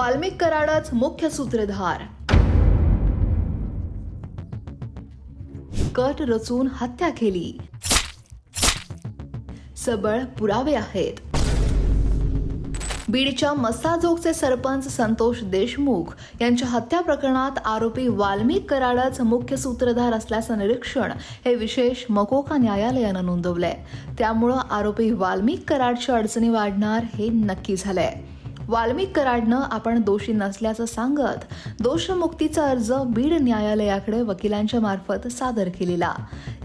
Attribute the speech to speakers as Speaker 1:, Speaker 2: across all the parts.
Speaker 1: वाल्मिक कराडच मुख्य सूत्रधार. कट रचून हत्या केली. सबळ पुरावे आहेत. बीडच्या मस्ताजोगचे सरपंच संतोष देशमुख यांच्या हत्या प्रकरणात आरोपी वाल्मिक कराडच मुख्य सूत्रधार असल्याचं निरीक्षण हे विशेष मकोका न्यायालयानं नोंदवलंय. त्यामुळं आरोपी वाल्मिक कराडच्या अडचणी वाढणार हे नक्की झालंय. वाल्मिक कराडनं आपण दोषी नसल्याचं सांगत दोषमुक्तीचा अर्ज बीड न्यायालयाकडे वकिलांच्या मार्फत सादर केलेला.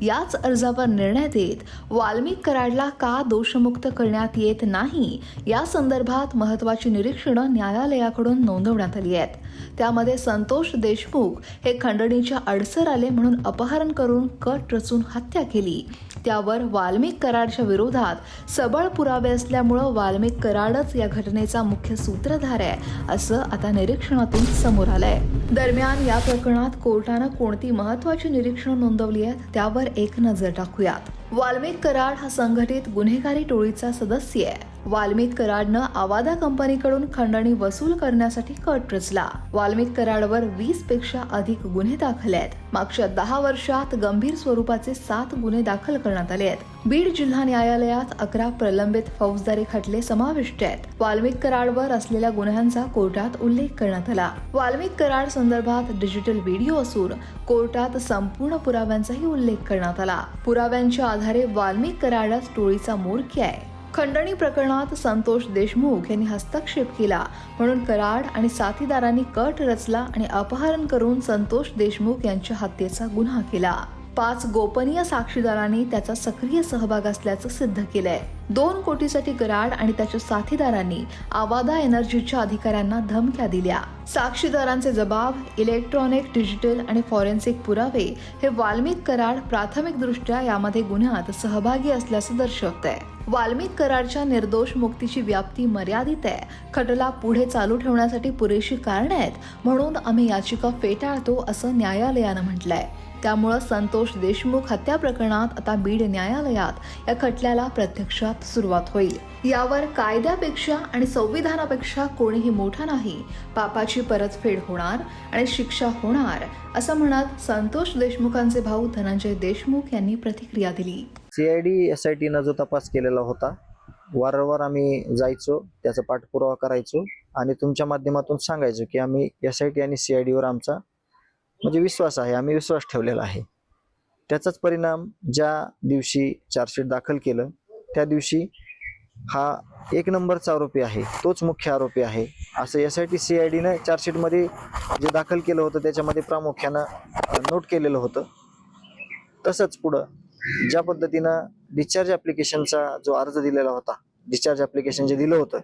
Speaker 1: याच अर्जावर निर्णय देत वाल्मिक कराडला का दोषमुक्त करण्यात येत नाही या संदर्भात महत्वाची निरीक्षणं न्यायालयाकडून नोंदवण्यात आली आहेत. त्यामध्ये संतोष देशमुख हे खंडणीच्या अडसर आले म्हणून अपहरण करून कट रचून हत्या केली. त्यावर वाल्मिक कराडच्या विरोधात सबळ पुरावे असल्यामुळं वाल्मिक कराडच या घटनेचा मुख्य सूत्रधार आहे असं आता निरीक्षणातून समोर आलंय. दरम्यान या प्रकरणात कोर्टानं कोणती महत्वाची निरीक्षणं नोंदवली आहेत त्यावर एक नजर टाकूयात. वाल्मिक कराड हा संघटित गुन्हेगारी टोळीचा सदस्य आहे. वाल्मिक कराडनं आवादा कंपनीकडून खंडणी वसूल करण्यासाठी कट रचला. वाल्मिक कराडवर वीसपेक्षा अधिक गुन्हे दाखल आहेत. मागच्या दहा वर्षात गंभीर स्वरूपाचे सात गुन्हे दाखल करण्यात आले आहेत. बीड जिल्हा न्यायालयात अकरा प्रलंबित फौजदारी खटले समाविष्ट आहेत. वाल्मिक कराडवर असलेल्या गुन्ह्यांचा कोर्टात उल्लेख करण्यात आला. वाल्मिक कराड संदर्भात डिजिटल व्हिडिओ असून कोर्टात संपूर्ण पुराव्यांचाही उल्लेख करण्यात आला. पुराव्यांच्या आधारे वाल्मिक कराडच टोळीचा मोडकी आहे. खंडणी प्रकरणात संतोष देशमुख यांनी हस्तक्षेप केला. म्हणून कराड आणि साथीदारांनी कट रचला आणि अपहरण करून संतोष देशमुख यांच्या हत्येचा गुन्हा केला. पाच गोपनीय साक्षीदारांनी त्याचा सक्रिय सहभाग असल्याचं सिद्ध केलंय. दोन कोटीसाठी गराड आणि त्याच्या साथीदारांनी आवादा एनर्जीच्या अधिकाऱ्यांना धमक्या दिल्या. साक्षीदारांचे जबाब इलेक्ट्रॉनिक डिजिटल आणि फॉरेन्सिक पुरावे हे वाल्मिक कराड प्राथमिकदृष्ट्या यामध्ये गुन्ह्यात सहभागी असल्याचं दर्शवतंय. वाल्मिक कराडच्या निर्दोष मुक्तीची व्याप्ती मर्यादित आहे. खटला पुढे चालू ठेवण्यासाठी पुरेशी कारणे आहेत म्हणून आम्ही याचिका फेटाळतो असं न्यायालयानं म्हटलंय. त्यामुळं संतोष देशमुख हत्या प्रकरणात आता बीड न्यायालयात. या खटल्याला प्रत्यक्षात सुरुवात होईल. यावर कायद्यापेक्षा आणि संविधानापेक्षा कोणीही मोठा नाही. पापाची परतफेड होणार आणि शिक्षा होणार असं म्हणत संतोष देशमुखांचे भाऊ धनंजय देशमुख यांनी प्रतिक्रिया दिली.
Speaker 2: C I D S I टीनं जो तपास केलेला होता वारंवार आम्ही जायचो त्याचा पाठपुरावा करायचो आणि तुमच्या माध्यमातून सांगायचो की आम्ही एस आय टी आणि सी आय डीवर आमचा म्हणजे विश्वास आहे आम्ही विश्वास ठेवलेला आहे. त्याचाच परिणाम ज्या दिवशी चार्जशीट दाखल केलं त्या दिवशी हा एक नंबरचा आरोपी आहे तोच मुख्य आरोपी आहे. असं S I T C I डीनं चार्जशीटमध्ये जे दाखल केलं होतं त्याच्यामध्ये प्रामुख्यानं नोट केलेलं होतं. तसंच पुढं ज्या पद्धतीनं डिस्चार्ज ॲप्लिकेशनचा जो अर्ज दिलेला होता डिस्चार्ज ॲप्लिकेशन जे दिलं होतं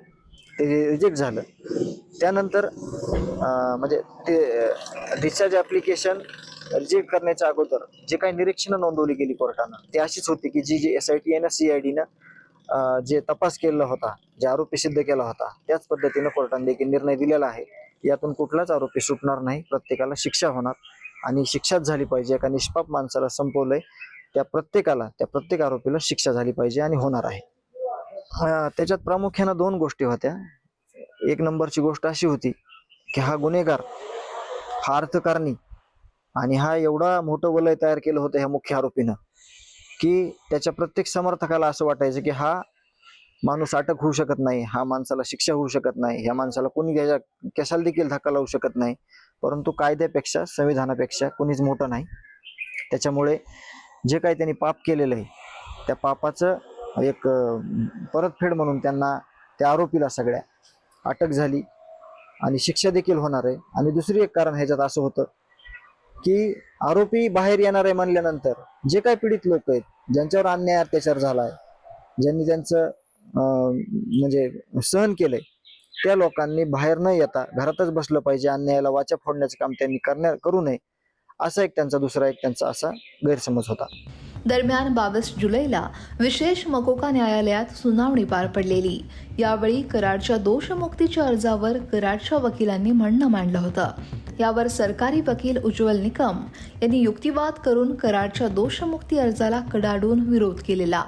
Speaker 2: ते रिजेक्ट झालं त्यानंतर म्हणजे ते डिस्चार्ज ॲप्लिकेशन रिजेक्ट करण्याच्या अगोदर जे काही निरीक्षणं नोंदवली गेली कोर्टानं ते अशीच होती की जी जी एस आय टी आणि सी आय डीनं जे तपास केलेला होता जे आरोपी सिद्ध केला होता त्याच पद्धतीनं कोर्टाने देखील निर्णय दिलेला आहे. यातून कुठलाच आरोपी सुटणार नाही प्रत्येकाला शिक्षा होणार आणि शिक्षाच झाली पाहिजे. एका निष्पाप माणसाला संपवलंय त्या प्रत्येकाला त्या प्रत्येक आरोपीला शिक्षा झाली पाहिजे आणि होणार आहे. त्याच्यात प्रामुख्यानं दोन गोष्टी होत्या. एक नंबरची गोष्ट अशी होती की हा गुन्हेगार हा अर्थकारणी आणि हा एवढा मोठं वलय तयार केलं होतं ह्या मुख्य आरोपीनं की त्याच्या प्रत्येक समर्थकाला असं वाटायचं की हा माणूस अटक होऊ शकत नाही हा माणसाला शिक्षा होऊ शकत नाही ह्या माणसाला कोणी त्याच्या केसाला देखील धक्का लावू शकत नाही परंतु कायद्यापेक्षा संविधानापेक्षा कोणीच मोठं नाही. त्याच्यामुळे जे काही त्यांनी पाप केलेलं आहे त्या पापाचं एक परतफेड म्हणून त्यांना त्या आरोपीला सगळ्या अटक झाली आणि शिक्षा देखील होणार आहे. आणि दुसरी एक कारण ह्याच्यात असं होतं की आरोपी बाहेर येणार आहे म्हणल्यानंतर जे काही पीडित लोक आहेत ज्यांच्यावर अन्याय अत्याचार झाला आहे ज्यांनी त्यांचं म्हणजे सहन केलंय त्या लोकांनी बाहेर न येता घरातच बसलं पाहिजे. अन्यायाला वाचा फोडण्याचं काम त्यांनी करण्या करू नये. असा एक त्यांचा दुसरा एक त्यांचा असा गैरसमज होता.
Speaker 1: दरम्यान बावीस जुलैला विशेष मकोका न्यायालयात सुनावणी पार पडलेली. यावेळी कराडच्या दोषमुक्तीच्या अर्जावर कराडच्या वकिलांनी म्हणणं मांडलं होतं. यावर सरकारी वकील उज्ज्वल निकम यांनी युक्तिवाद करून कराडच्या दोषमुक्ती अर्जाला कडाडून विरोध केलेला.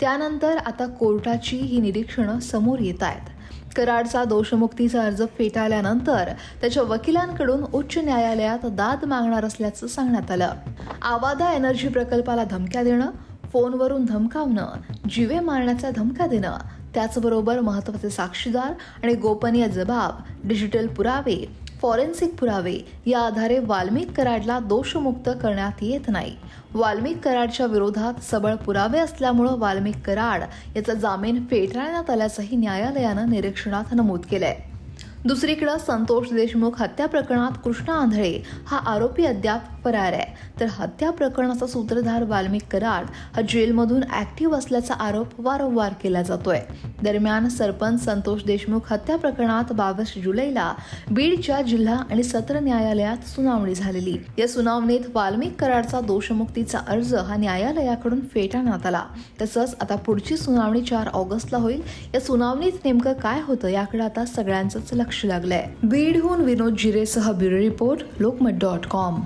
Speaker 1: त्यानंतर आता कोर्टाची ही निरीक्षणं समोर येत आहेत. कराडचा दोषमुक्तीचा अर्ज फेटाळल्यानंतर त्याच्या वकिलांकडून उच्च न्यायालयात दाद मागणार असल्याचं सांगण्यात आलं. आवादा एनर्जी प्रकल्पाला धमक्या देणं फोनवरून धमकावणं जीवे मारण्याचा धमका देणं त्याचबरोबर महत्त्वाचे साक्षीदार आणि गोपनीय जबाब डिजिटल पुरावे फॉरेन्सिक पुरावे या आधारे वाल्मिक कराडला दोषमुक्त करण्यात येत नाही. वाल्मिक कराडच्या विरोधात सबळ पुरावे असल्यामुळं वाल्मिक कराड याचा जामीन फेटाळण्यात आल्याचंही न्यायालयानं निरीक्षणात नमूद केलं आहे दुसरीकडं संतोष देशमुख हत्या प्रकरणात कृष्णा आंधळे हा आरोपी अद्याप फरार आहे. तर हत्या प्रकरणाचा सूत्रधार वाल्मिक कराड हा जेलमधून ऍक्टिव्ह असल्याचा आरोप वारंवार केला जातोय. दरम्यान सरपंच संतोष देशमुख हत्या प्रकरणात बावीस जुलैला बीडच्या जिल्हा आणि सत्र न्यायालयात सुनावणी झालेली. या सुनावणीत वाल्मिक कराडचा दोषमुक्तीचा अर्ज हा न्यायालयाकडून फेटाळण्यात आला. तसंच आता पुढची सुनावणी चार ऑगस्टला होईल. या सुनावणीत नेमकं काय होतं याकडे आता सगळ्यांचंच लक्ष लागलंय. बीडहून Vinod जिरेसह bureau report Lokmat dot com.